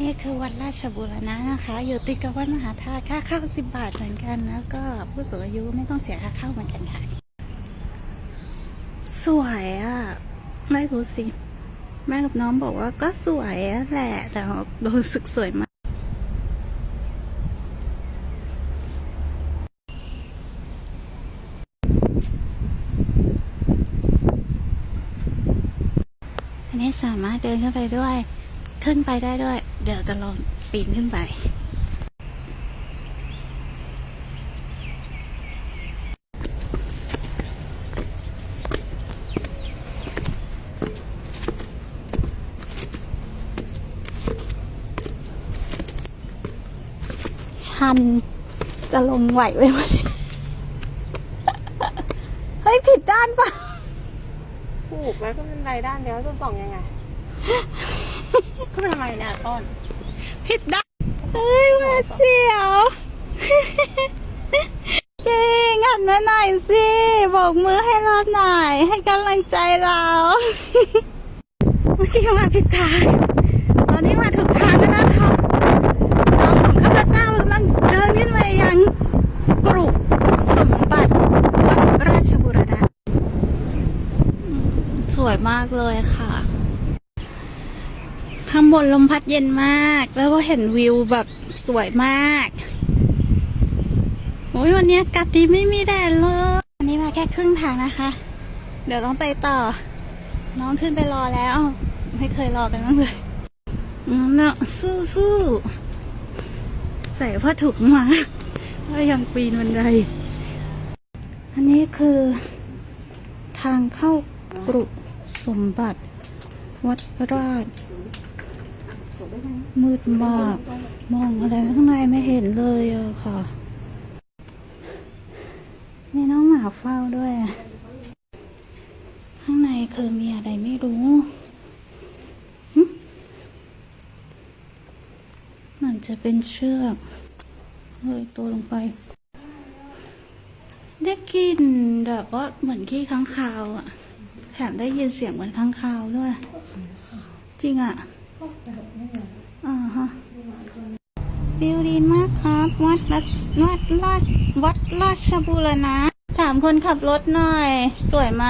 นี่คือวัดราชบุรณะนะคะ อยู่ติดกับวัดมหาธาตุค่าเข้าสิบบาทเหมือนกันแล้วก็ผู้สูงอายุไม่ต้องเสียค่าเข้าเหมือนกันค่ะ สวยอะไม่รู้สิ แม่กับน้องบอกว่าก็สวยแหละ แต่รู้สึกสวยมาก อันนี้สามารถเดินขึ้นไปด้วย ขึ้นไปได้ด้วย เดี๋ยวจะลองปีนขึ้นไป ชันจะลงไหวไหมวะเนี่ยเฮ้ย ผิดด้านปะถูกแล้วก็เป็นไรด้านเดียวจะส่องยังไงก็เป็ นทำไมเนี่ยต้นผิดด้านเฮ้ยมาเสียวเก่งหันมาหน่อยสิบอกมือให้เราหน่อย ให้กำลังใจเรา เมื่อกี้มาผิดทาง ตอนนี้มาถูกทางแล้วนะคะน้องของข้าพเจ้ากำลังเดินขึ้นไปยังกรุสมบัติวัดราชบุรณะอืมสวยมากเลยค่ะ ข้างบนลมพัดเย็นมาก แล้วก็เห็นวิวแบบสวยมากโอ้ยวันนี้อากาศดีไม่มีแดดเลยวันนี้มาแค่ครึ่งทางนะคะ เดี๋ยวต้องไปต่อ น้องขึ้นไปรอแล้ว ไม่เคยรอกันบ้างเลยน้องเนาะสู้สู้ใส่ผ้าถุงมาแล้วยังปีนบันได อันนี้คือ ทางเข้ากรุสมบัติ วัดราช มืดมาก มองอะไรข้างในไม่เห็นเลยอะค่ะ มีน้องหมาเฝ้าด้วยอะข้างในคือมีอะไรไม่รู้มันจะเป็นเชือกเลยตัวลงไป ได้กลินแบบว่าเหมือนขี้ค้างคาวอะแถมได้ยินเสียงเหมือนค้างคาวด้วย จริงอะ อ่าฮะวิวดีมากครับ วัดราชวัดราชวัดราชบูรณะถามคนขับรถหน่อย สวยไหม